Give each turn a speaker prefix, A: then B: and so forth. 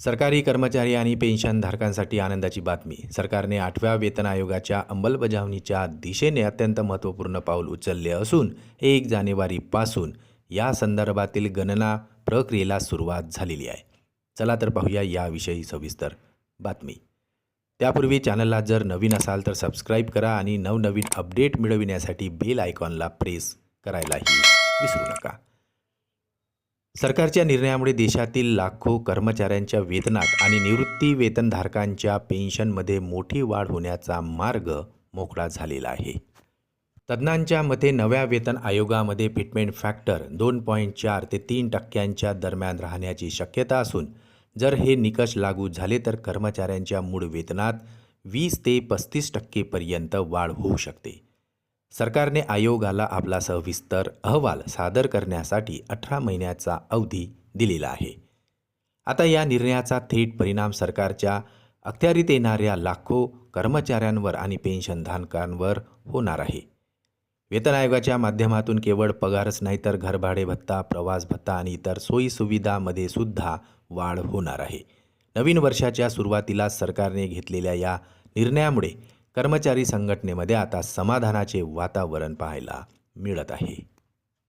A: सरकारी कर्मचारी आणि पेन्शनधारकांसाठी आनंदाची बातमी. सरकारने आठव्या वेतन आयोगाच्या अंमलबजावणीच्या दिशेने अत्यंत महत्त्वपूर्ण पाऊल उचलले असून एक जानेवारीपासून या संदर्भातील गणना प्रक्रियेला सुरुवात झालेली आहे. चला तर पाहूया याविषयी सविस्तर बातमी. त्यापूर्वी चॅनलला जर नवीन असाल तर सबस्क्राईब करा आणि नवनवीन अपडेट मिळविण्यासाठी बेल आयकॉनला प्रेस करायलाही विसरू नका. सरकारच्या निर्णयामुळे देशातील लाखो कर्मचाऱ्यांच्या वेतनात आणि निवृत्ती वेतनधारकांच्या पेन्शनमध्ये मोठी वाढ होण्याचा मार्ग मोकळा झालेला आहे. तज्ज्ञांच्या मते नव्या वेतन आयोगामध्ये फिटमेंट फॅक्टर दोन पॉईंट चार ते तीन टक्क्यांच्या दरम्यान राहण्याची शक्यता असून जर हे निकष लागू झाले तर कर्मचाऱ्यांच्या मूळ वेतनात वीस ते पस्तीस टक्केपर्यंत वाढ होऊ शकते. सरकारने आयोगाला आपला सविस्तर अहवाल सादर करण्यासाठी अठरा महिन्याचा अवधी दिलेला आहे. आता या निर्णयाचा थेट परिणाम सरकारच्या अखत्यारीत येणाऱ्या लाखो कर्मचाऱ्यांवर आणि पेन्शनधारकांवर होणार आहे. वेतन आयोगाच्या माध्यमातून केवळ पगारच नाही तर घरभाडे भत्ता प्रवास भत्ता आणि इतर सोयीसुविधामध्ये सुद्धा वाढ होणार आहे. नवीन वर्षाच्या सुरुवातीला सरकारने घेतलेल्या या निर्णयामुळे कर्मचारी संघटनेमध्ये आता समाधानाचे वातावरण पाहायला मिळत आहे.